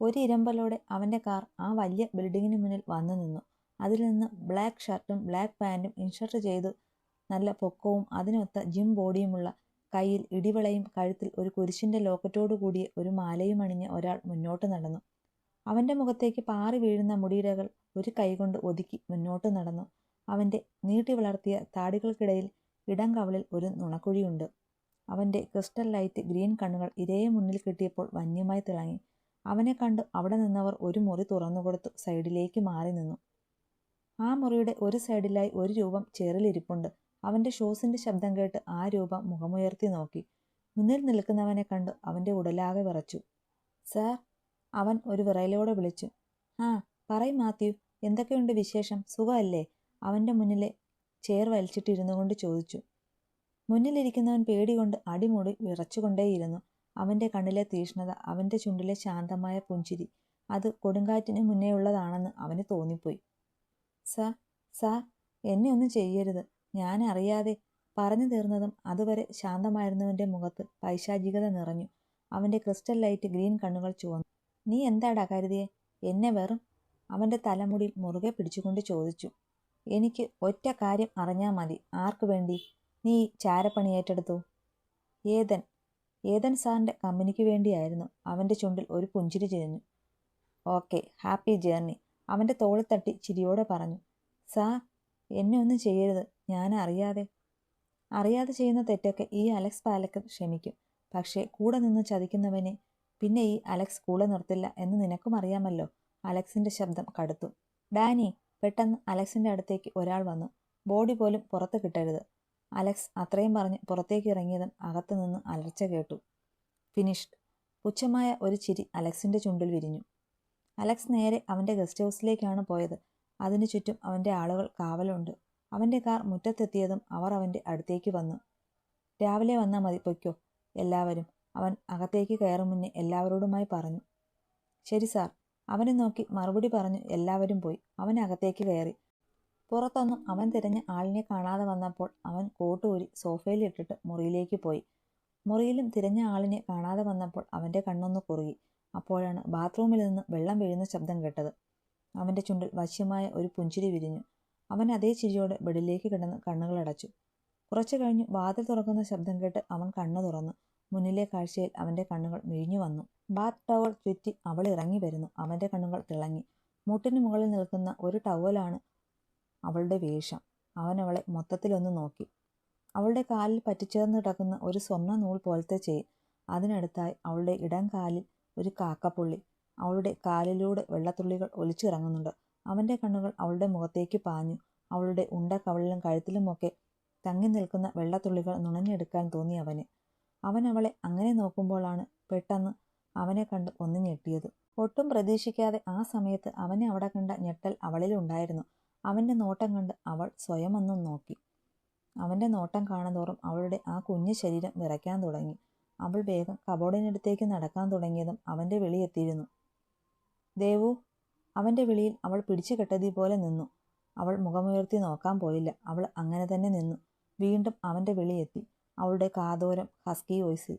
ഒരു ഇരമ്പലോടെ അവന്റെ കാർ ആ വലിയ ബിൽഡിങ്ങിന് മുന്നിൽ വന്നു നിന്നു. അതിൽ നിന്ന് ബ്ലാക്ക് ഷർട്ടും ബ്ലാക്ക് പാന്റും ഇൻഷർട്ട് ചെയ്ത് നല്ല പൊക്കവും അതിനൊത്ത ജിം ബോഡിയുമുള്ള, കയ്യിൽ ഇടിവളയും കഴുത്തിൽ ഒരു കുരിശിന്റെ ലോക്കറ്റോടു കൂടിയ ഒരു മാലയും അണിഞ്ഞ് ഒരാൾ മുന്നോട്ട് നടന്നു. അവന്റെ മുഖത്തേക്ക് പാറി വീഴുന്ന മുടിയിടകൾ ഒരു കൈകൊണ്ട് ഒതുക്കി മുന്നോട്ട് നടന്നു. അവന്റെ നീട്ടി വളർത്തിയ താടികൾക്കിടയിൽ ഇടം കവളിൽ ഒരു നുണക്കുഴിയുണ്ട്. അവന്റെ ക്രിസ്റ്റൽ ലൈറ്റ് ഗ്രീൻ കണ്ണുകൾ ഇരയെ മുന്നിൽ കിട്ടിയപ്പോൾ വന്യമായി തിളങ്ങി. അവനെ കണ്ട് അവിടെ നിന്നവർ ഒരു മുറി തുറന്നുകൊടുത്തു സൈഡിലേക്ക് മാറി നിന്നു. ആ മുറിയുടെ ഒരു സൈഡിലായി ഒരു രൂപം ചേറിലിരിപ്പുണ്ട് അവന്റെ ഷൂസിന്റെ ശബ്ദം കേട്ട് ആ രൂപം മുഖമുയർത്തി നോക്കി. മുന്നിൽ നിൽക്കുന്നവനെ കണ്ട് അവന്റെ ഉടലാകെ വിറച്ചു. "സാർ! " അവൻ ഒരു വിറയലോടെ വിളിച്ചു. "ആ, പറയ് മാത്യു, എന്തൊക്കെയുണ്ട് വിശേഷം, സുഖമല്ലേ അവന്റെ മുന്നിലെ ചേർ വലിച്ചിട്ടിരുന്നു കൊണ്ട് ചോദിച്ചു. മുന്നിലിരിക്കുന്നവൻ പേടികൊണ്ട് അടിമുടി വിറച്ചുകൊണ്ടേയിരുന്നു. അവന്റെ കണ്ണിലെ തീഷ്ണത അവന്റെ ചുണ്ടിലെ ശാന്തമായ പുഞ്ചിരി, അത് കൊടുങ്കാറ്റിന് മുന്നേ ഉള്ളതാണെന്ന് അവന് തോന്നിപ്പോയി. "സാർ, സാർ, എന്നെ ഒന്നും ചെയ്യരുത്. ഞാൻ അറിയാതെ " പറഞ്ഞു തീർന്നതും അതുവരെ ശാന്തമായിരുന്നവന്റെ മുഖത്ത് പൈശാചികത നിറഞ്ഞു. അവന്റെ ക്രിസ്റ്റൽ ലൈറ്റ് ഗ്രീൻ കണ്ണുകൾ ചുവന്നു. "നീ എന്താടാ കരുതിയെ എന്നെ വെറും… " അവന്റെ തലമുടിയിൽ മുറുകെ പിടിച്ചുകൊണ്ട് ചോദിച്ചു. "എനിക്ക് ഒറ്റ കാര്യം അറിഞ്ഞാൽ മതി. ആർക്കു വേണ്ടി നീ ചാരപ്പണി ഏറ്റെടുത്തു? " "ഏദൻ… ഏദൻ സാറിന്റെ കമ്പനിക്ക് വേണ്ടിയായിരുന്നു. " അവന്റെ ചുണ്ടിൽ ഒരു പുഞ്ചിരി ചെരിഞ്ഞു. ഓക്കെ ഹാപ്പി ജേർണി… " അവന്റെ തോളിൽ തട്ടി ചിരിയോടെ പറഞ്ഞു. "സാർ, എന്നെ ഒന്നും ചെയ്യരുത്. ഞാൻ " "അറിയാതെ അറിയാതെ ചെയ്യുന്ന തെറ്റൊക്കെ ഈ അലക്സ് പാലക്കർ ക്ഷമിക്കും. പക്ഷേ കൂടെ നിന്ന് ചതിക്കുന്നവനെ പിന്നെ ഈ അലക്സ് കൂടെ നിർത്തില്ല എന്ന് നിനക്കും അറിയാമല്ലോ… " അലക്സിന്റെ ശബ്ദം കടുത്തു. "ഡാനി! " പെട്ടെന്ന് അലക്സിന്റെ അടുത്തേക്ക് ഒരാൾ വന്നു. "ബോഡി പോലും പുറത്ത് കിട്ടരുത്… " അലക്സ് അത്രയും പറഞ്ഞ് പുറത്തേക്ക് ഇറങ്ങിയതും അകത്തു നിന്ന് അലർച്ച കേട്ടു. "ഫിനിഷ്ഡ്! " പുച്ഛമായ ഒരു ചിരി അലക്സിന്റെ ചുണ്ടിൽ വിരിഞ്ഞു. അലക്സ് നേരെ അവന്റെ ഗസ്റ്റ് ഹൗസിലേക്കാണ് പോയത്. അതിനു ചുറ്റും അവന്റെ ആളുകൾ കാവലുണ്ട്. അവന്റെ കാർ മുറ്റത്തെത്തിയതും അവർ അവന്റെ അടുത്തേക്ക് വന്നു. "രാവിലെ വന്നാൽ മതി, പൊയ്ക്കോ, എല്ലാവരും… " അവൻ അകത്തേക്ക് കയറും മുന്നേ എല്ലാവരോടുമായി പറഞ്ഞു. "ശരി സാർ… " അവനെ നോക്കി മറുപടി പറഞ്ഞു എല്ലാവരും പോയി. അവൻ അകത്തേക്ക് കയറി. പുറത്തൊന്നും അവൻ തിരഞ്ഞ ആളിനെ കാണാതെ വന്നപ്പോൾ അവൻ കോട്ടൂരി സോഫയിലിട്ടിട്ട് മുറിയിലേക്ക് പോയി. മുറിയിലും തിരഞ്ഞ ആളിനെ കാണാതെ വന്നപ്പോൾ അവന്റെ കണ്ണൊന്ന് കുറുകി. അപ്പോഴാണ് ബാത്റൂമിൽ നിന്ന് വെള്ളം വീഴുന്ന ശബ്ദം കേട്ടത്. അവന്റെ ചുണ്ടിൽ വശ്യമായ ഒരു പുഞ്ചിരി വിരിഞ്ഞു. അവൻ അതേ ചിരിയോടെ ബെഡിലേക്ക് കിടന്ന് കണ്ണുകളടച്ചു. കുറച്ചു കഴിഞ്ഞ് വാതിൽ തുറക്കുന്ന ശബ്ദം കേട്ട് അവൻ കണ്ണു തുറന്നു. മുന്നിലെ കാഴ്ചയിൽ അവന്റെ കണ്ണുകൾ മിഴിഞ്ഞു വന്നു. ബാത്ത് ടവൽ ചുറ്റി അവൾ ഇറങ്ങി വരുന്നു. അവന്റെ കണ്ണുകൾ തിളങ്ങി. മുട്ടിന് മുകളിൽ നിൽക്കുന്ന ഒരു ടവലാണ് അവളുടെ വേഷം. അവൻ അവളെ മൊത്തത്തിലൊന്ന് നോക്കി. അവളുടെ കാലിൽ പറ്റിച്ചേർന്ന് കിടക്കുന്ന ഒരു സ്വർണ നൂൽ പോലത്തെ ചെയിൻ. അതിനടുത്തായി അവളുടെ ഇടം കാലിൽ ഒരു കാക്കപ്പുള്ളി. അവളുടെ കാലിലൂടെ വെള്ളത്തുള്ളികൾ ഒലിച്ചിറങ്ങുന്നുണ്ട്. അവന്റെ കണ്ണുകൾ അവളുടെ മുഖത്തേക്ക് പാഞ്ഞു. അവളുടെ ഉണ്ട കവളിലും കഴുത്തിലുമൊക്കെ തങ്ങി നിൽക്കുന്ന വെള്ളത്തുള്ളികൾ നുണഞ്ഞെടുക്കാൻ തോന്നി അവന്. അവൻ അവളെ അങ്ങനെ നോക്കുമ്പോഴാണ് പെട്ടെന്ന് അവനെ കണ്ട് ഒന്ന് ഞെട്ടിയത്. ഒട്ടും പ്രതീക്ഷിക്കാതെ ആ സമയത്ത് അവനെ അവിടെ കണ്ട ഞെട്ടൽ അവളിലുണ്ടായിരുന്നു. അവന്റെ നോട്ടം കണ്ട് അവൾ സ്വയം ഒന്നും നോക്കി. അവന്റെ നോട്ടം കാണുന്തോറും അവളുടെ ആ കുഞ്ഞു ശരീരം വിറയ്ക്കാൻ തുടങ്ങി. അവൾ വേഗം കബോർഡിനടുത്തേക്ക് നടക്കാൻ തുടങ്ങിയതും അവന്റെ വിളി എത്തിയിരുന്നു. ദേവു " അവന്റെ വിളിയിൽ അവൾ പിടിച്ചു കെട്ടതി പോലെ നിന്നു. അവൾ മുഖമുയർത്തി നോക്കാൻ പോയില്ല. അവൾ അങ്ങനെ തന്നെ നിന്നു. വീണ്ടും അവന്റെ വിളി എത്തി, അവളുടെ കാതോരം ഹസ്കി വോയിസിൽ.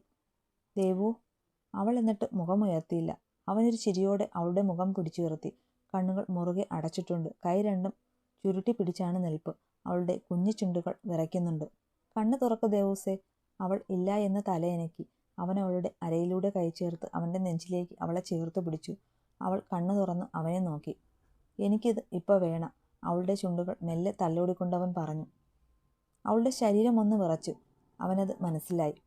ദേവു " അവൾ എന്നിട്ട് മുഖമുയർത്തിയില്ല. അവനൊരു ചിരിയോടെ അവളുടെ മുഖം പിടിച്ചുയർത്തി. കണ്ണുകൾ മുറുകെ അടച്ചിട്ടുണ്ട്. കൈ രണ്ടും ചുരുട്ടിപ്പിടിച്ചാണ് നിൽപ്പ്. അവളുടെ കുഞ്ഞു ചുണ്ടുകൾ വിറയ്ക്കുന്നുണ്ട്. കണ്ണു തുറക്ക ദേവൂസെ " അവൾ ഇല്ല എന്ന് തലയനക്കി. അവൻ അവളുടെ അരയിലൂടെ കൈ ചേർത്ത് അവന്റെ നെഞ്ചിലേക്ക് അവളെ ചേർത്ത് പിടിച്ചു. അവൾ കണ്ണു തുറന്ന് അവനെ നോക്കി. "എനിക്കിത് ഇപ്പോൾ വേണം… " അവളുടെ ചുണ്ടുകൾ മെല്ലെ തല്ലോടിക്കൊണ്ടവൻ പറഞ്ഞു. അവളുടെ ശരീരം ഒന്ന് വിറച്ചു. അവനത് മനസ്സിലായി.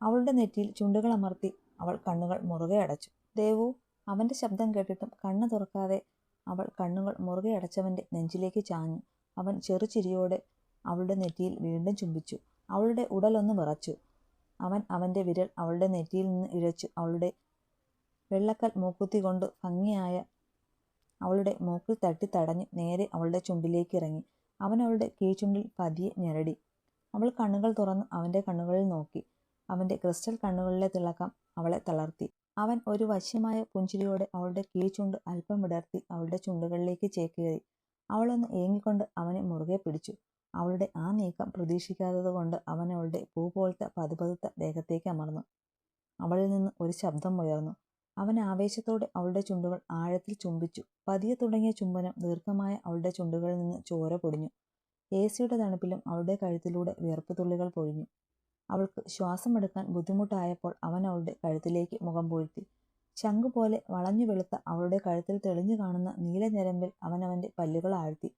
അവളുടെ നെറ്റിയിൽ ചുണ്ടുകൾ അമർത്തി അവൾ കണ്ണുകൾ മുറുകെ അടച്ചു. ദേവു അവന്റെ ശബ്ദം കേട്ടിട്ടും കണ്ണു തുറക്കാതെ അവൾ കണ്ണുകൾ മുറുകെ അടച്ചവന്റെ നെഞ്ചിലേക്ക് ചാഞ്ഞു. അവൻ ചെറുചിരിയോടെ അവളുടെ നെറ്റിയിൽ വീണ്ടും ചുംബിച്ചു. അവളുടെ ഉടലൊന്ന് വിറച്ചു. അവൻ അവന്റെ വിരൽ അവളുടെ നെറ്റിയിൽ നിന്ന് ഇഴച്ചു അവളുടെ വെള്ളക്കൽ മൂക്കുത്തി കൊണ്ട് ഭംഗിയായ അവളുടെ മൂക്കിൽ തട്ടി തടഞ്ഞു നേരെ അവളുടെ ചുണ്ടിലേക്ക് ഇറങ്ങി അവൻ അവളുടെ കീഴ്ചുണ്ടിൽ പതിയെ ഞെരടി. അവൾ കണ്ണുകൾ തുറന്ന് അവന്റെ കണ്ണുകളിൽ നോക്കി. അവന്റെ ക്രിസ്റ്റൽ കണ്ണുകളിലെ തിളക്കം അവളെ തളർത്തി. അവൻ ഒരു വശ്യമായ പുഞ്ചിരിയോടെ അവളുടെ കീഴ്ചുണ്ട് അല്പം വിടർത്തി അവളുടെ ചുണ്ടുകളിലേക്ക് ചേക്കേറി. അവളൊന്ന് ഏങ്ങിക്കൊണ്ട് അവനെ മുറുകെ പിടിച്ചു. അവളുടെ ആ നീക്കം പ്രതീക്ഷിക്കാത്തതുകൊണ്ട് അവൻ അവളുടെ പൂ പോലത്തെ പതുപതുത്ത ദേഹത്തേക്ക് അമർന്നു. അവളിൽ നിന്ന് ഒരു ശബ്ദം ഉയർന്നു. അവൻ ആവേശത്തോടെ അവളുടെ ചുണ്ടുകൾ ആഴത്തിൽ ചുംബിച്ചു പതിയെ തുടങ്ങിയ ചുംബനം ദീർഘമായ അവളുടെ ചുണ്ടുകളിൽ നിന്ന് ചോര പൊടിഞ്ഞു എ സിയുടെ തണുപ്പിലും അവളുടെ കഴുത്തിലൂടെ വിയർപ്പ് തുള്ളികൾ പൊഴിഞ്ഞു അവൾക്ക് ശ്വാസമെടുക്കാൻ ബുദ്ധിമുട്ടായപ്പോൾ അവൻ അവളുടെ കഴുത്തിലേക്ക് മുഖം പൂഴ്ത്തി. ശംഖു പോലെ വളഞ്ഞു വെളുത്ത അവളുടെ കഴുത്തിൽ തെളിഞ്ഞു കാണുന്ന നീല ഞരമ്പിൽ അവൻ അവന്റെ പല്ലുകൾ ആഴ്ത്തി.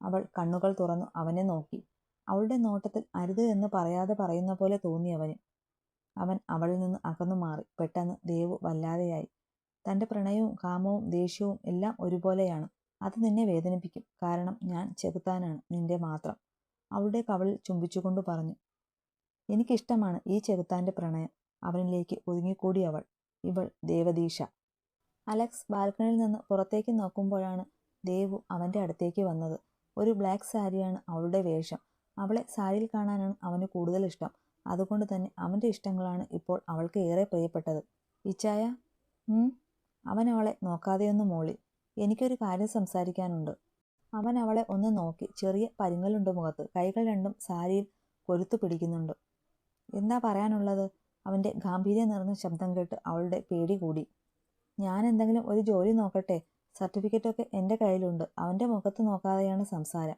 അവൾ കണ്ണുകൾ തുറന്നു അവനെ നോക്കി. അവളുടെ നോട്ടത്തിൽ അരുത് എന്ന് പറയാതെ പറയുന്ന പോലെ തോന്നി അവന്. അവൻ അവളിൽ നിന്ന് അകന്നു മാറി. പെട്ടെന്ന് ദേവു വല്ലാതെയായി. തന്റെ പ്രണയവും കാമവും ദേഷ്യവും എല്ലാം ഒരുപോലെയാണ്. അത് നിന്നെ വേദനിപ്പിക്കും. കാരണം ഞാൻ ചെകുത്താനാണ്. നിന്റെ മാത്രം. അവളുടെ കവളിൽ ചുംബിച്ചുകൊണ്ട് പറഞ്ഞു. എനിക്കിഷ്ടമാണ് ഈ ചെകുത്താന്റെ പ്രണയം. അവനിലേക്ക് ഒതുങ്ങിക്കൂടി അവൾ. ഇവൾ ദേവദീഷ അലക്സ് ബാൽക്കണിയിൽ നിന്ന് പുറത്തേക്ക് നോക്കുമ്പോഴാണ് ദേവു അവന്റെ അടുത്തേക്ക് വന്നത്. ഒരു ബ്ലാക്ക് സാരിയാണ് അവളുടെ വേഷം. അവളെ സാരിയിൽ കാണാനാണ് അവന് കൂടുതൽ ഇഷ്ടം. അതുകൊണ്ട് തന്നെ അവന്റെ ഇഷ്ടങ്ങളാണ് ഇപ്പോൾ അവൾക്ക് ഏറെ പ്രിയപ്പെട്ടത്. ഇച്ചായ അവൻ അവളെ നോക്കാതെയൊന്ന് മൂളി. എനിക്കൊരു കാര്യം സംസാരിക്കാനുണ്ട്. അവൻ അവളെ ഒന്ന് നോക്കി ചെറിയ പരിങ്ങലുണ്ട് മുഖത്ത്. കൈകൾ രണ്ടും സാരിയിൽ കൊരുത്തു പിടിക്കുന്നുണ്ട് എന്താ പറയാനുള്ളത്? അവന്റെ ഗാംഭീര്യം നിറഞ്ഞ ശബ്ദം കേട്ട് അവളുടെ പേടി കൂടി. ഞാൻ എന്തെങ്കിലും ഒരു ജോലി നോക്കട്ടെ? സർട്ടിഫിക്കറ്റൊക്കെ എന്റെ കയ്യിലുണ്ട്. അവന്റെ മുഖത്ത് നോക്കാതെയാണ് സംസാരം.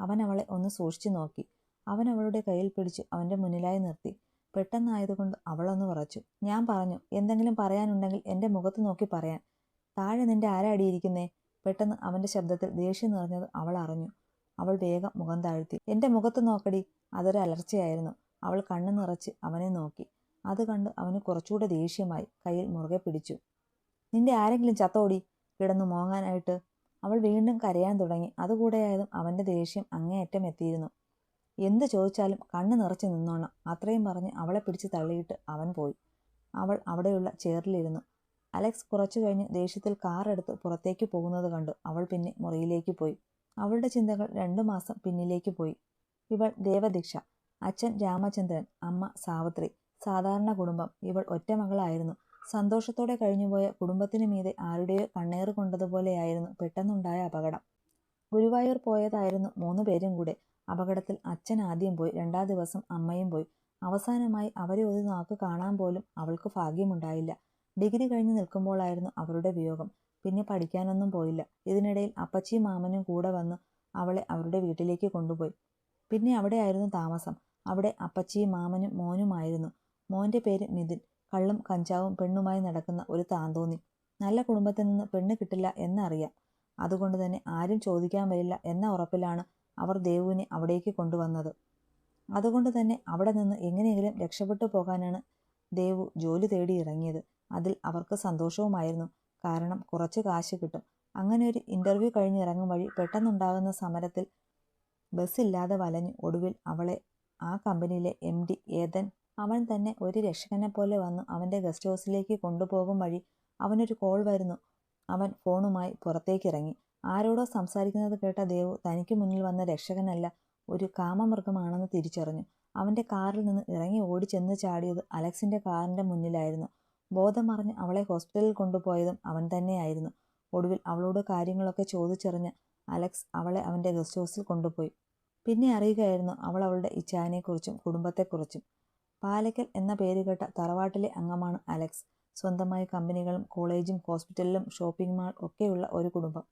അവൻ അവളെ ഒന്ന് സൂക്ഷിച്ചു നോക്കി. അവൻ അവളുടെ കയ്യിൽ പിടിച്ച് അവന്റെ മുന്നിലായി നിർത്തി. പെട്ടെന്നായതുകൊണ്ട് അവളൊന്ന് പറച്ചു ഞാൻ പറഞ്ഞു എന്തെങ്കിലും പറയാനുണ്ടെങ്കിൽ എന്റെ മുഖത്ത് നോക്കി പറയാൻ. താഴെ നിന്റെ ആരടിയിരിക്കുന്നേ പെട്ടെന്ന് അവന്റെ ശബ്ദത്തിൽ ദേഷ്യം നിറഞ്ഞത് അവൾ അറിഞ്ഞു. അവൾ വേഗം മുഖം താഴ്ത്തി. എന്റെ മുഖത്ത് നോക്കടി. അതൊരു അലർച്ചയായിരുന്നു. അവൾ കണ്ണു നിറച്ച് അവനെ നോക്കി. അത് കണ്ട് അവന് കുറച്ചുകൂടെ ദേഷ്യമായി കയ്യിൽ മുറുകെ പിടിച്ചു. നിന്റെ ആരെങ്കിലും ചത്തോടി? കിടന്നു മോങ്ങാനായിട്ട്? അവൾ വീണ്ടും കരയാൻ തുടങ്ങി. അതുകൂടെയായതും അവന്റെ ദേഷ്യം അങ്ങേയറ്റം എത്തിയിരുന്നു. എന്ത് ചോദിച്ചാലും കണ്ണു നിറച്ച് നിന്നോണം അത്രയും പറഞ്ഞ് അവളെ പിടിച്ച് തള്ളിയിട്ട് അവൻ പോയി. അവൾ അവിടെയുള്ള ചെയറിലിരുന്നു. അലക്സ് കുറച്ചു കഴിഞ്ഞ് ദേഷ്യത്തിൽ കാർ എടുത്ത് പുറത്തേക്ക് പോകുന്നത് കണ്ടു. അവൾ പിന്നെ മുറിയിലേക്ക് പോയി. അവളുടെ ചിന്തകൾ രണ്ടു മാസം പിന്നിലേക്ക് പോയി. ഇവൾ ദേവദീക്ഷ. അച്ഛൻ രാമചന്ദ്രൻ അമ്മ സാവിത്രി സാധാരണ കുടുംബം. ഇവൾ ഒറ്റ മകളായിരുന്നു. സന്തോഷത്തോടെ കഴിഞ്ഞുപോയ കുടുംബത്തിനു മീതെ ആരുടെയോ കണ്ണേറ് കൊണ്ടതുപോലെയായിരുന്നു പെട്ടെന്നുണ്ടായ അപകടം. ഗുരുവായൂർ പോയതായിരുന്നു മൂന്ന് പേരും കൂടെ. അപകടത്തിൽ അച്ഛൻ ആദ്യം പോയി രണ്ടാം ദിവസം അമ്മയും പോയി. അവസാനമായി അവരെ ഒരു നാക്ക് കാണാൻ പോലും അവൾക്ക് ഭാഗ്യമുണ്ടായില്ല. ഡിഗ്രി കഴിഞ്ഞ് നിൽക്കുമ്പോഴായിരുന്നു അവരുടെ വിയോഗം. പിന്നെ പഠിക്കാനൊന്നും പോയില്ല. ഇതിനിടയിൽ അപ്പച്ചിയും മാമനും കൂടെ വന്ന് അവളെ അവരുടെ വീട്ടിലേക്ക് കൊണ്ടുപോയി. പിന്നെ അവിടെയായിരുന്നു താമസം. അവിടെ അപ്പച്ചിയും മാമനും മോനുമായിരുന്നു. മോന്റെ പേര് മിഥുൻ. കള്ളും കഞ്ചാവും പെണ്ണുമായി നടക്കുന്ന ഒരു താന്തോന്നി. നല്ല കുടുംബത്തിൽ നിന്ന് പെണ്ണ് കിട്ടില്ല എന്നറിയാം. അതുകൊണ്ട് തന്നെ ആരും ചോദിക്കാൻ വരില്ല എന്ന ഉറപ്പിലാണ് അവർ ദേവുവിനെ അവിടേക്ക് കൊണ്ടുവന്നത്. അതുകൊണ്ട് തന്നെ അവിടെ നിന്ന് എങ്ങനെയെങ്കിലും രക്ഷപ്പെട്ടു പോകാനാണ് ദേവു ജോലി തേടി ഇറങ്ങിയത്. അതിൽ അവർക്ക് സന്തോഷവുമായിരുന്നു. കാരണം കുറച്ച് കാശ് കിട്ടും. അങ്ങനെ ഒരു ഇന്റർവ്യൂ കഴിഞ്ഞ് ഇറങ്ങും വഴി പെട്ടെന്നുണ്ടാകുന്ന സമരത്തിൽ ബസ്സില്ലാതെ വലഞ്ഞു ഒടുവിൽ അവളെ ആ കമ്പനിയിലെ എം ഡി ഏതൻ അവൻ തന്നെ ഒരു രക്ഷകനെ പോലെ വന്നു അവന്റെ ഗസ്റ്റ് ഹൗസിലേക്ക് കൊണ്ടുപോകും വഴി അവനൊരു കോൾ വരുന്നു. അവൻ ഫോണുമായി പുറത്തേക്കിറങ്ങി. ആരോടോ സംസാരിക്കുന്നത് കേട്ട ദേവു തനിക്ക് മുന്നിൽ വന്ന രക്ഷകനല്ല ഒരു കാമമൃഗമാണെന്ന് തിരിച്ചറിഞ്ഞു. അവന്റെ കാറിൽ നിന്ന് ഇറങ്ങി ഓടിച്ചെന്ന് ചാടിയത് അലക്സിന്റെ കാറിന്റെ മുന്നിലായിരുന്നു. ബോധമറിഞ്ഞ് അവളെ ഹോസ്പിറ്റലിൽ കൊണ്ടുപോയതും അവൻ തന്നെയായിരുന്നു. ഒടുവിൽ അവളോട് കാര്യങ്ങളൊക്കെ ചോദിച്ചറിഞ്ഞ് അലക്സ് അവളെ അവന്റെ ഗസ്റ്റ് ഹൗസിൽ കൊണ്ടുപോയി. പിന്നെ അറിയുകയായിരുന്നു അവൾ അവളുടെ ഇച്ഛാനെക്കുറിച്ചും കുടുംബത്തെക്കുറിച്ചും. പാലക്കൽ എന്ന പേരുകേട്ട തറവാട്ടിലെ അംഗമാണ് അലക്സ്. സ്വന്തമായ കമ്പനികളും കോളേജും ഹോസ്പിറ്റലിലും ഷോപ്പിംഗ് മാൾ ഒക്കെയുള്ള ഒരു കുടുംബം.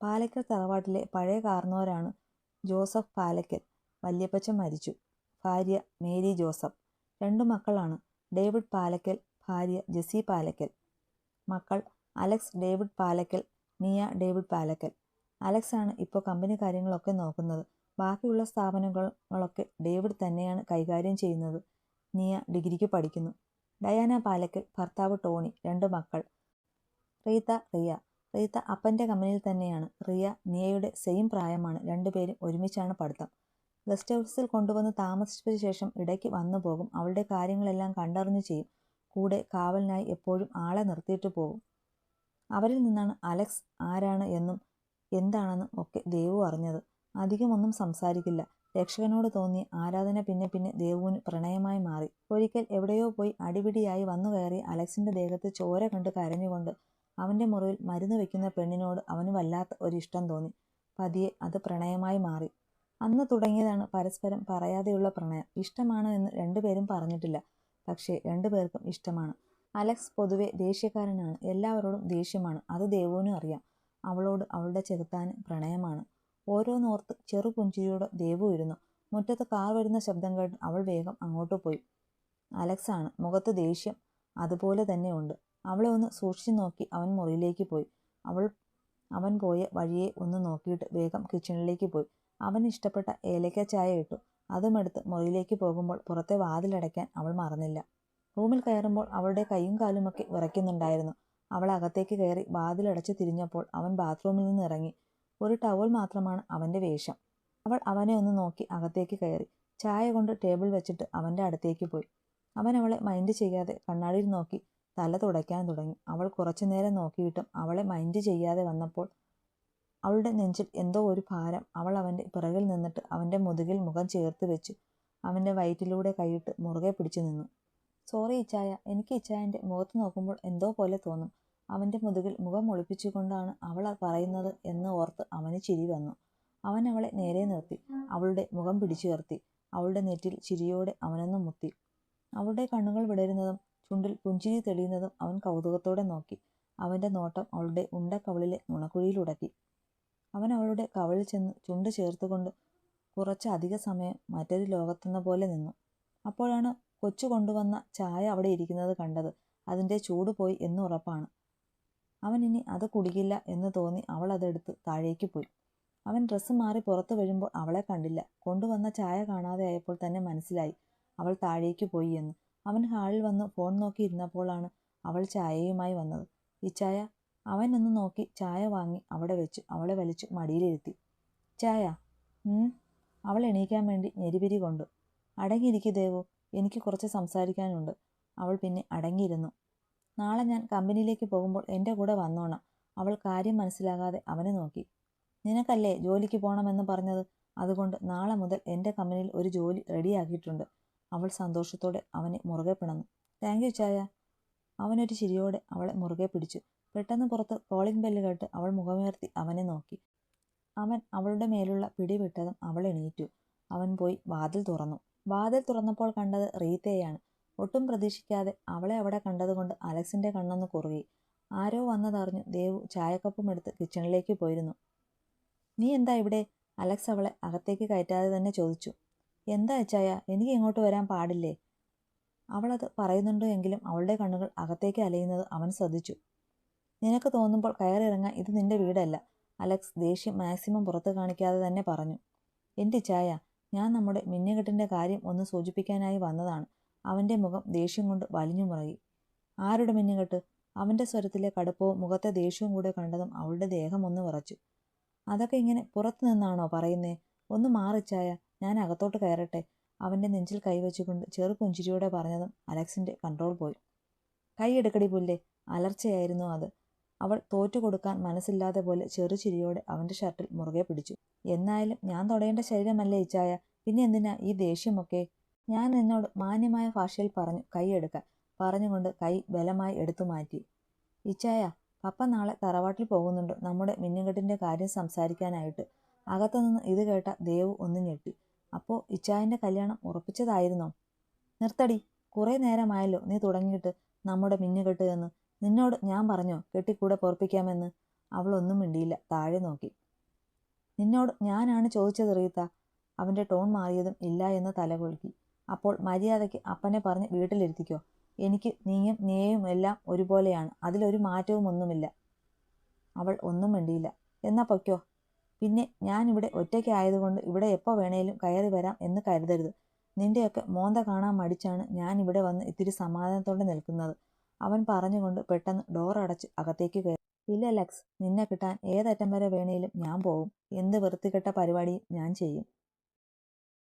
പാലക്കൽ തറവാട്ടിലെ പഴയ കാർന്നോരാണ് ജോസഫ് പാലക്കൽ. വല്യപ്പച്ചൻ മരിച്ചു. ഭാര്യ മേരി ജോസഫ്. രണ്ടു മക്കളാണ്. ഡേവിഡ് പാലക്കൽ ഭാര്യ ജെസി പാലക്കൽ. മക്കൾ അലക്സ് ഡേവിഡ് പാലക്കൽ നിയ ഡേവിഡ് പാലക്കൽ. അലക്സ് ആണ് ഇപ്പോൾ കമ്പനി കാര്യങ്ങളൊക്കെ നോക്കുന്നത്. ബാക്കിയുള്ള സ്ഥാപനങ്ങളൊക്കെ ഡേവിഡ് തന്നെയാണ് കൈകാര്യം ചെയ്യുന്നത്. നിയ ഡിഗ്രിക്ക് പഠിക്കുന്നു. ഡയാന പാലക്കൽ ഭർത്താവ് ടോണി രണ്ട് മക്കൾ. റീത്ത റിയ. റീത്ത അപ്പന്റെ കമ്പനിയിൽ തന്നെയാണ്. റിയ നിയയുടെ സെയിം പ്രായമാണ്. രണ്ടുപേരും ഒരുമിച്ചാണ് പഠിത്തം. ഗസ്റ്റ് ഹൗസിൽ കൊണ്ടുവന്ന് താമസിച്ചതിനു ശേഷം ഇടയ്ക്ക് വന്നു പോകും. അവളുടെ കാര്യങ്ങളെല്ലാം കണ്ടറിഞ്ഞു ചെയ്യും. കൂടെ കാവലിനായി എപ്പോഴും ആളെ നിർത്തിയിട്ട് പോകും. അവരിൽ നിന്നാണ് അലക്സ് ആരാണ് എന്നും എന്താണെന്നും ഒക്കെ ദേവു അറിഞ്ഞത്. അധികമൊന്നും സംസാരിക്കില്ല. രക്ഷകനോട് തോന്നി ആരാധന പിന്നെ പിന്നെ ദേവുവിന് പ്രണയമായി മാറി. ഒരിക്കൽ എവിടെയോ പോയി അടിപിടിയായി വന്നു കയറി അലക്സിന്റെ ദേഹത്ത് ചോര കണ്ട് കരഞ്ഞുകൊണ്ട് അവന്റെ മുറിയിൽ മരുന്ന് വെക്കുന്ന പെണ്ണിനോട് അവന് വല്ലാത്ത ഒരിഷ്ടം തോന്നി. പതിയെ അത് പ്രണയമായി മാറി. അന്ന് തുടങ്ങിയതാണ് പരസ്പരം പറയാതെയുള്ള പ്രണയം. ഇഷ്ടമാണ് എന്ന് രണ്ടുപേരും പറഞ്ഞിട്ടില്ല. പക്ഷേ രണ്ടുപേർക്കും ഇഷ്ടമാണ്. അലക്സ് പൊതുവെ ദേഷ്യക്കാരനാണ്. എല്ലാവരോടും ദേഷ്യമാണ്. അത് ദേവുവിനും അറിയാം. അവളോട് അവളുടെ ചെകുത്താന് പ്രണയമാണ്. ഓരോന്നോർത്ത് ചെറു പുഞ്ചിരിയോടെ ദേവു ഇരുന്നു. മുറ്റത്ത് കാർ വരുന്ന ശബ്ദം കേട്ട് അവൾ വേഗം അങ്ങോട്ട് പോയി. അലക്സാണ് മുഖത്ത് ദേഷ്യം അതുപോലെ തന്നെ ഉണ്ട്. അവളെ ഒന്ന് സൂക്ഷിച്ചു നോക്കി അവൻ മുറിയിലേക്ക് പോയി. അവൾ അവൻ പോയ വഴിയെ ഒന്ന് നോക്കിയിട്ട് വേഗം കിച്ചണിലേക്ക് പോയി. അവൻ ഇഷ്ടപ്പെട്ട ഏലക്ക ചായ ഇട്ടു. അതുമെടുത്ത് മുറിയിലേക്ക് പോകുമ്പോൾ പുറത്തെ വാതിലടയ്ക്കാൻ അവൾ മറന്നില്ല. റൂമിൽ കയറുമ്പോൾ അവളുടെ കൈയും കാലുമൊക്കെ വിറയ്ക്കുന്നുണ്ടായിരുന്നു. അവൾ അകത്തേക്ക് കയറി വാതിലടച്ച് തിരിഞ്ഞപ്പോൾ അവൻ ബാത്റൂമിൽ നിന്ന് ഇറങ്ങി. ഒരു ടവൽ മാത്രമാണ് അവന്റെ വേഷം. അവൾ അവനെ ഒന്ന് നോക്കി അകത്തേക്ക് കയറി. ചായ കൊണ്ട് ടേബിൾ വെച്ചിട്ട് അവന്റെ അടുത്തേക്ക് പോയി. അവൻ അവളെ മൈൻഡ് ചെയ്യാതെ കണ്ണാടിയിൽ നോക്കി തല തുടയ്ക്കാൻ തുടങ്ങി. അവൾ കുറച്ചു നേരം നോക്കിയിട്ടും അവളെ മൈൻഡ് ചെയ്യാതെ വന്നപ്പോൾ അവളുടെ നെഞ്ചിൽ എന്തോ ഒരു ഭാരം അവൾ അവന്റെ പിറകിൽ നിന്നിട്ട് അവന്റെ മുതുകിൽ മുഖം ചേർത്ത് വെച്ചു അവന്റെ വയറ്റിലൂടെ കൈയിട്ട് മുറുകെ പിടിച്ചു നിന്നു. സോറി ഇച്ചായ. എനിക്ക് ഇച്ചായന്റെ മുഖത്ത് നോക്കുമ്പോൾ എന്തോ പോലെ തോന്നും. അവന്റെ മുതുകിൽ മുഖം ഒളിപ്പിച്ചുകൊണ്ടാണ് അവൾ പറയുന്നത് എന്ന് ഓർത്ത് അവന് ചിരി വന്നു. അവൻ അവളെ നേരെ നിർത്തി. അവളുടെ മുഖം പിടിച്ചുയർത്തി. അവളുടെ നെറ്റിൽ ചിരിയോടെ അവനൊന്ന് മുത്തി. അവളുടെ കണ്ണുകൾ വിടരുന്നതും ചുണ്ടിൽ പുഞ്ചിരി തെളിയുന്നതും അവൻ കൗതുകത്തോടെ നോക്കി. അവന്റെ നോട്ടം അവളുടെ ഉണ്ടക്കവളിലെ നുണക്കുഴിയിലുടക്കി. അവൻ അവളുടെ കവളിൽ ചെന്ന് ചുണ്ട് ചേർത്തുകൊണ്ട് കുറച്ച് അധിക സമയം മറ്റൊരു ലോകത്തെന്ന പോലെ നിന്നു. അപ്പോഴാണ് കൊച്ചു കൊണ്ടുവന്ന ചായ അവിടെ ഇരിക്കുന്നത് കണ്ടത്. അതിന്റെ ചൂട് പോയി എന്ന് ഉറപ്പാണ്. അവൻ ഇനി അത് കുടിക്കില്ല എന്ന് തോന്നി അവൾ അതെടുത്ത് താഴേക്ക് പോയി. അവൻ ഡ്രസ്സ് മാറി പുറത്തു വരുമ്പോൾ അവളെ കണ്ടില്ല. കൊണ്ടുവന്ന ചായ കാണാതെ ആയപ്പോൾ തന്നെ മനസ്സിലായി അവൾ താഴേക്ക് പോയി എന്ന്. അവൻ ഹാളിൽ വന്ന് ഫോൺ നോക്കി ഇരുന്നപ്പോഴാണ് അവൾ ചായയുമായി വന്നത്. ഈ ചായ? അവൻ ഒന്ന് നോക്കി ചായ വാങ്ങി അവിടെ വെച്ച് അവളെ വലിച്ചു മടിയിലിരുത്തി. ചായ? അവൾ എണീക്കാൻ വേണ്ടി ഞെരിപിരി കൊണ്ടു. അടങ്ങിയിരിക്കു ദേവു. എനിക്ക് കുറച്ച് സംസാരിക്കാനുണ്ട്. അവൾ പിന്നെ അടങ്ങിയിരുന്നു. നാളെ ഞാൻ കമ്പനിയിലേക്ക് പോകുമ്പോൾ എന്റെ കൂടെ വന്നോണം. അവൾ കാര്യം മനസ്സിലാകാതെ അവനെ നോക്കി. നിനക്കല്ലേ ജോലിക്ക് പോകണമെന്ന് പറഞ്ഞത്? അതുകൊണ്ട് നാളെ മുതൽ എന്റെ കമ്പനിയിൽ ഒരു ജോലി റെഡിയാക്കിയിട്ടുണ്ട്. അവൾ സന്തോഷത്തോടെ അവനെ മുറുകെ പിണന്നു. താങ്ക് യു ചായ. അവനൊരു ചിരിയോടെ അവളെ മുറുകെ പിടിച്ചു. പെട്ടെന്ന് പുറത്ത് കോളിംഗ് ബെല്ല് കേട്ട് അവൾ മുഖമുയർത്തി അവനെ നോക്കി. അവൻ അവളുടെ മേലുള്ള പിടി വിട്ടതും അവൾ എണീറ്റു. അവൻ പോയി വാതിൽ തുറന്നു. വാതിൽ തുറന്നപ്പോൾ കണ്ടത് റീത്തയെയാണ് ഒട്ടും പ്രതീക്ഷിക്കാതെ അവളെ അവിടെ കണ്ടതുകൊണ്ട് അലക്സിന്റെ കണ്ണൊന്ന് കുറുകി. ആരോ വന്നതറിഞ്ഞു ദേവു ചായക്കപ്പും എടുത്ത് കിച്ചണിലേക്ക് പോയിരുന്നു. നീ എന്താ ഇവിടെ? അലക്സ് അവളെ അകത്തേക്ക് കയറ്റാതെ തന്നെ ചോദിച്ചു. എന്താ അച്ചായ? എനിക്ക് ഇങ്ങോട്ട് വരാൻ പാടില്ലേ? അവളത് പറയുന്നുണ്ടോ എങ്കിലും അവളുടെ കണ്ണുകൾ അകത്തേക്ക് അലയുന്നത് അവൻ ശ്രദ്ധിച്ചു. നിനക്ക് തോന്നുമ്പോൾ കയറിയിറങ്ങാൻ ഇത് നിന്റെ വീടല്ല അലക്സ് ദേഷ്യം മാക്സിമം പുറത്ത് കാണിക്കാതെ തന്നെ പറഞ്ഞു. എന്റെ ചായ ഞാൻ നമ്മുടെ മിന്നുകെട്ടിന്റെ കാര്യം ഒന്ന് സൂചിപ്പിക്കാനായി വന്നതാണ്. അവന്റെ മുഖം ദേഷ്യം കൊണ്ട് വലിഞ്ഞു മുറകി ആരുടെ മിന്നുകെട്ട്? അവന്റെ സ്വരത്തിലെ കടുപ്പവും മുഖത്തെ ദേഷ്യവും കൂടെ കണ്ടതും അവളുടെ ദേഹം ഒന്ന് വിറച്ചു. അതൊക്കെ ഇങ്ങനെ പുറത്തു നിന്നാണോ പറയുന്നേ? ഒന്ന് മാറിച്ചായ ഞാൻ അകത്തോട്ട് കയറട്ടെ. അവന്റെ നെഞ്ചിൽ കൈവച്ചുകൊണ്ട് ചെറു പുഞ്ചിരിയോടെ പറഞ്ഞതും അലക്സിന്റെ കൺട്രോൾ പോയി. കൈയെടുക്കടി പുല്ലേ? അലർച്ചയായിരുന്നു അത്. അവൾ തോറ്റു കൊടുക്കാൻ മനസ്സില്ലാതെ പോലെ ചെറുചിരിയോടെ അവന്റെ ഷർട്ടിൽ മുറുകെ പിടിച്ചു. എന്നായാലും ഞാൻ തുടയേണ്ട ശരീരമല്ലേ ഇച്ചായ പിന്നെ എന്തിനാ ഈ ദേഷ്യമൊക്കെ? ഞാൻ എന്നോട് മാന്യമായ ഭാഷയിൽ പറഞ്ഞു കൈയെടുക്കാൻ പറഞ്ഞുകൊണ്ട് കൈ ബലമായി എടുത്തു മാറ്റി. ഇച്ചായ പപ്പ നാളെ തറവാട്ടിൽ പോകുന്നുണ്ട്. നമ്മുടെ മിന്നുകെട്ടിന്റെ കാര്യം സംസാരിക്കാനായിട്ട്. അകത്തുനിന്ന് ഇത് കേട്ട ദേവു ഒന്ന് ഞെട്ടി. അപ്പോൾ ഇച്ചായന്റെ കല്യാണം ഉറപ്പിച്ചതായിരുന്നോ? നിർത്തടി കുറേ നേരമായല്ലോ നീ തുടങ്ങിയിട്ട് നമ്മുടെ മിന്നുകെട്ട് എന്ന്. നിന്നോട് ഞാൻ പറഞ്ഞോ കെട്ടിക്കൂടെ പൊറപ്പിക്കാമെന്ന്? അവളൊന്നും മിണ്ടിയില്ല താഴെ നോക്കി. നിന്നോട് ഞാനാണ് ചോദിച്ചത് റീത്ത. അവന്റെ ടോൺ മാറിയതും ഇല്ല എന്ന് തലകൊളുക്കി അപ്പോൾ മര്യാദയ്ക്ക് അപ്പനെ പറഞ്ഞ് വീട്ടിലിരുത്തിക്കോ. എനിക്ക് നീയും നീയും എല്ലാം ഒരുപോലെയാണ്. അതിലൊരു മാറ്റവും ഒന്നുമില്ല അവൾ ഒന്നും മിണ്ടിയില്ല. എന്നാ പൊയ്ക്കോ. പിന്നെ ഞാനിവിടെ ഒറ്റയ്ക്കായതുകൊണ്ട് ഇവിടെ എപ്പോൾ വേണേലും കയറി വരാം എന്ന് കരുതരുത്. നിന്റെയൊക്കെ മോന്ത കാണാൻ മടിച്ചാണ് ഞാൻ ഇവിടെ വന്ന് ഇത്തിരി സമാധാനത്തോടെ നിൽക്കുന്നത്. അവൻ പറഞ്ഞുകൊണ്ട് പെട്ടെന്ന് ഡോർ അടച്ച് അകത്തേക്ക് കയറി. ഇല്ല ലക്സ്. നിന്നെ കിട്ടാൻ ഏതറ്റം വരെ വേണേലും ഞാൻ പോവും. എന്ത് വൃത്തികെട്ട പരിപാടിയും ഞാൻ ചെയ്യും.